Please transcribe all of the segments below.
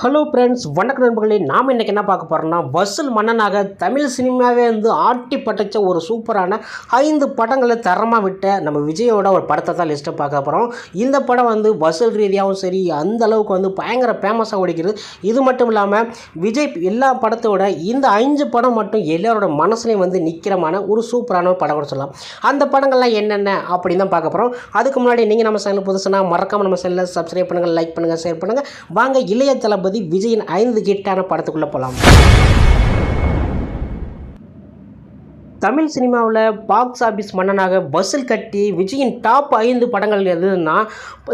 Hello friends வணக்கம் நண்பர்களே. நாம் இன்றைக்கி என்ன பார்க்க போகிறோம்னா வசூல் மன்னனாக தமிழ் சினிமாவே வந்து ஆட்டி படைச்ச ஒரு சூப்பரான ஐந்து படங்களை தரமாக விட்ட நம்ம விஜயோட ஒரு படத்தை தான் லிஸ்ட்டை பார்க்க போகிறோம் இந்த படம் வந்து வசூல் ரீதியாகவும் சரி அந்த அளவுக்கு வந்து பயங்கர ஃபேமஸாக ஓடிக்கிறது. இது மட்டும் இல்லாமல் விஜய் எல்லா படத்தோட இந்த அஞ்சு படம் மட்டும் எல்லாரோட மனசுலையும் வந்து நிற்கிறமான ஒரு சூப்பரான ஒரு படம் கூட சொல்லலாம். அந்த படங்கள்லாம் என்னென்ன அப்படின்னு தான் பார்க்க போகிறோம் அதுக்கு முன்னாடி நீங்கள் நம்ம சேனல் புதுசுனா மறக்காமல் நம்ம சேனலில் சப்ஸ்கிரைப் பண்ணுங்கள் லைக் பண்ணுங்கள் ஷேர் பண்ணுங்கள் வாங்க இளைய தளபதி விஜயின் ஐந்து கிட்டான படத்துக்குள்ளே போகலாம் தமிழ் சினிமாவில் பாக்ஸ் ஆஃபீஸ் மன்னனாக வசூல் கட்டி விஜயின் டாப் ஐந்து படங்கள் எதுன்னா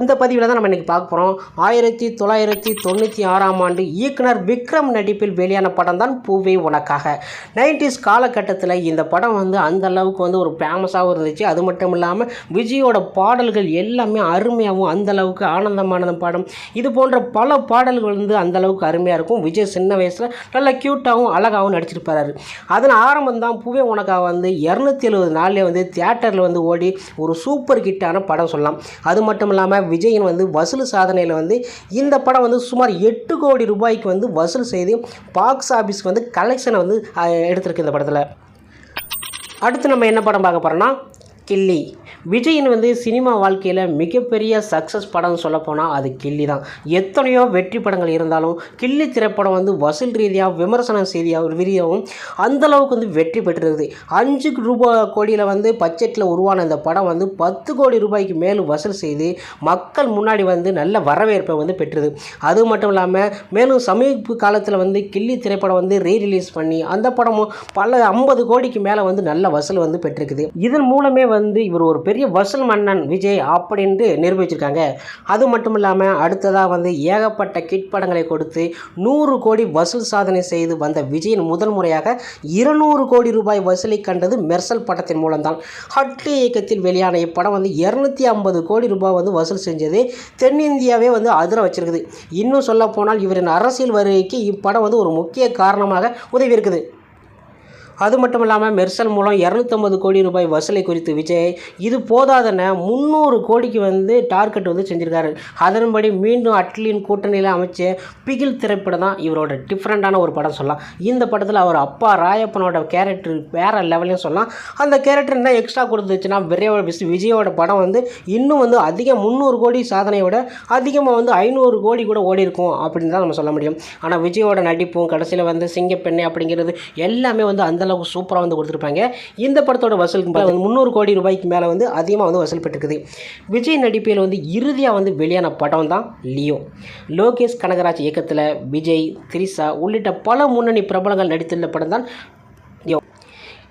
இந்த பதிவில் தான் நம்ம இன்றைக்கி பார்க்க போகிறோம் ஆயிரத்தி தொள்ளாயிரத்தி தொண்ணூற்றி ஆறாம் ஆண்டு இயக்குனர் விக்ரம் நடிப்பில் வெளியான படம் தான் பூவே உனக்காக. நைன்டிஸ் காலகட்டத்தில் இந்த படம் வந்து அந்த அளவுக்கு வந்து ஒரு ஃபேமஸாகவும் இருந்துச்சு. அது மட்டும் இல்லாமல் விஜயோட பாடல்கள் எல்லாமே அருமையாகவும் அந்தளவுக்கு ஆனந்தமான படம். இது போன்ற பல பாடல்கள் வந்து அந்த அளவுக்கு அருமையாக இருக்கும். விஜய் சின்ன வயசில் நல்ல க்யூட்டாகவும் அழகாகவும் நடிச்சிருப்பாரு. அதன் ஆரம்பம் தான் பூவே உனக்காக வந்து இரநூத்தி எழுபது நாளில் வந்து தியேட்டரில் வந்து ஓடி ஒரு சூப்பர் ஹிட்டான படம் சொல்லலாம். அது மட்டும் இல்லாமல் விஜயின் வந்து வசூல் சாதனையில் வந்து இந்த படம் வந்து சுமார் எட்டு கோடி ரூபாய்க்கு வந்து வசூல் செய்து பாக்ஸ் ஆஃபீஸ்க்கு வந்து கலெக்ஷனை வந்து எடுத்திருக்கு இந்த படத்தில். அடுத்து நம்ம என்ன படம் பார்க்க போகிறோம்னா கில்லி. விஜயின் வந்து சினிமா வாழ்க்கையில் மிகப்பெரிய சக்ஸஸ் படம்னு சொல்லப்போனால் அது கில்லி தான். எத்தனையோ வெற்றி படங்கள் இருந்தாலும் கில்லி திரைப்படம் வந்து வசூல் ரீதியாக விமர்சன செய்தியாக ரீதியாகவும் அந்தளவுக்கு வந்து வெற்றி பெற்றிருக்குது. அஞ்சு ரூபா கோடியில் வந்து பட்ஜெட்டில் உருவான இந்த படம் வந்து பத்து கோடி ரூபாய்க்கு மேலும் வசூல் செய்து மக்கள் முன்னாடி வந்து நல்ல வரவேற்பை வந்து பெற்றது. அது மட்டும் இல்லாமல் மேலும் சமீப காலத்தில் வந்து கில்லி திரைப்படம் வந்து ரீ ரிலீஸ் பண்ணி அந்த படமும் பல ஐம்பது கோடிக்கு மேலே வந்து நல்ல வசூல் வந்து பெற்றிருக்குது. இதன் மூலமே வந்து இவர் ஒரு பெரிய வசூல் மன்னன் விஜய் அப்படின்ட்டு நிரூபிச்சிருக்காங்க. அது மட்டும் இல்லாமல் அடுத்ததாக வந்து ஏகப்பட்ட கிட் படங்களை கொடுத்து நூறு கோடி வசூல் சாதனை செய்து வந்த விஜயின் முதல் முறையாக இருநூறு கோடி ரூபாய் வசூலை கண்டது மெர்சல் படத்தின் மூலம்தான். ஹட்லி இயக்கத்தில் வெளியான இப்படம் வந்து இரநூத்தி ஐம்பது கோடி ரூபாய் வந்து வசூல் செஞ்சது தென்னிந்தியாவே வந்து அதிர வச்சிருக்குது. இன்னும் சொல்ல போனால் இவரின் அரசியல் வருகைக்கு இப்படம் வந்து ஒரு முக்கிய காரணமாக உதவி இருக்குது அது மட்டும் இல்லாமல் மெர்சல் மூலம் இரநூத்தம்பது கோடி ரூபாய் வசூலை குறித்து விஜய் இது போதாதன முந்நூறு கோடிக்கு வந்து டார்கெட் வந்து செஞ்சுருக்காரு. அதன்படி மீண்டும் அட்லியின் கூட்டணியில் அமைச்ச பிகில் திரைப்படம் தான் இவரோட டிஃப்ரெண்ட்டான ஒரு படம் சொல்லலாம். இந்த படத்தில் அவர் அப்பா ராயப்பனோட கேரக்டர் வேறு லெவலையும் சொல்லலாம். அந்த கேரக்டர் என்ன எக்ஸ்ட்ரா கொடுத்துச்சுன்னா விரைவ விஸ்- விஜயோட படம் வந்து இன்னும் வந்து அதிகம் முந்நூறு கோடி சாதனையோட அதிகமாக வந்து ஐநூறு கோடி கூட ஓடி இருக்கும் அப்படின்னு தான் நம்ம சொல்ல முடியும். ஆனால் விஜயோட நடிப்பும் கடைசியில் வந்து சிங்கப்பெண்ணை அப்படிங்கிறது எல்லாமே வந்து அந்த அளவுக்கு சூப்பராக வந்து கொடுத்துருப்பாங்க. இந்த படத்தோட வசூலுக்கு மேலே முந்நூறு கோடி ரூபாய்க்கு மேலே வந்து அதிகமாக வந்து வசூல் பெற்றுக்குது விஜய் நடிப்பில் வந்து இறுதியாக வந்து வெளியான படம் தான் லியோ. லோகேஷ் கனகராஜ் இயக்கத்தில் விஜய் திரிசா உள்ளிட்ட பல முன்னணி பிரபலங்கள் நடித்துள்ள படம் தான் யோ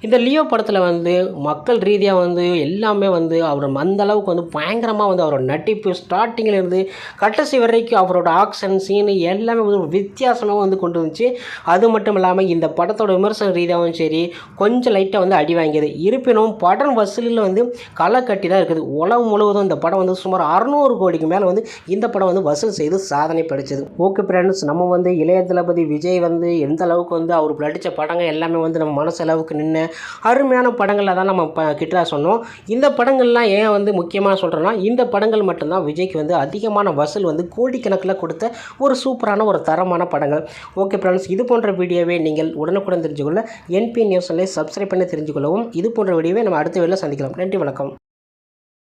இந்த லியோ படத்தில் வந்து மக்கள் ரீதியாக வந்து எல்லாமே வந்து அவர் அந்த அளவுக்கு வந்து பயங்கரமாக வந்து அவரோட நடிப்பு ஸ்டார்டிங்கில் இருந்து கடைசி வரைக்கும் அவரோட ஆக்ஷன் சீனு எல்லாமே வந்து வித்தியாசமாக வந்து கொண்டு வந்துச்சு. அது மட்டும் இல்லாமல் இந்த படத்தோட விமர்சன ரீதியாகவும் சரி கொஞ்சம் லைட்டாக வந்து அடி வாங்கியது. இருப்பினும் படம் வசூலில் வந்து களை கட்டி தான் இருக்குது. உலகம் முழுவதும் இந்த படம் வந்து சுமார் அறநூறு கோடிக்கு மேலே வந்து இந்த படம் வந்து வசூல் செய்து சாதனை படைச்சது. ஓகே ஃப்ரெண்ட்ஸ் நம்ம வந்து இளைய தளபதி விஜய் வந்து எந்த அளவுக்கு வந்து அவர் நடித்த படங்கள் எல்லாமே வந்து நம்ம மனசு அளவுக்கு நின்று அருமையான படங்களை தான் நம்ம ப கிட்ட சொன்னோம். இந்த படங்கள்லாம் ஏன் வந்து முக்கியமாக சொல்கிறேன்னா இந்த படங்கள் மட்டும்தான் விஜய்க்கு வந்து அதிகமான வசூல் வந்து கோடிக்கணக்கில் கொடுத்த ஒரு சூப்பரான ஒரு தரமான படங்கள். ஓகே ஃப்ரெண்ட்ஸ் இது போன்ற வீடியோவை நீங்கள் உடனுக்குடன் தெரிஞ்சுக்கொள்ள என்பி நியூஸ்ல சப்ஸ்கிரைப் பண்ணி தெரிஞ்சுக்கொள்ளவும் இது போன்ற வீடியோவை நம்ம அடுத்த வேலை சந்திக்கலாம். நன்றி வணக்கம்.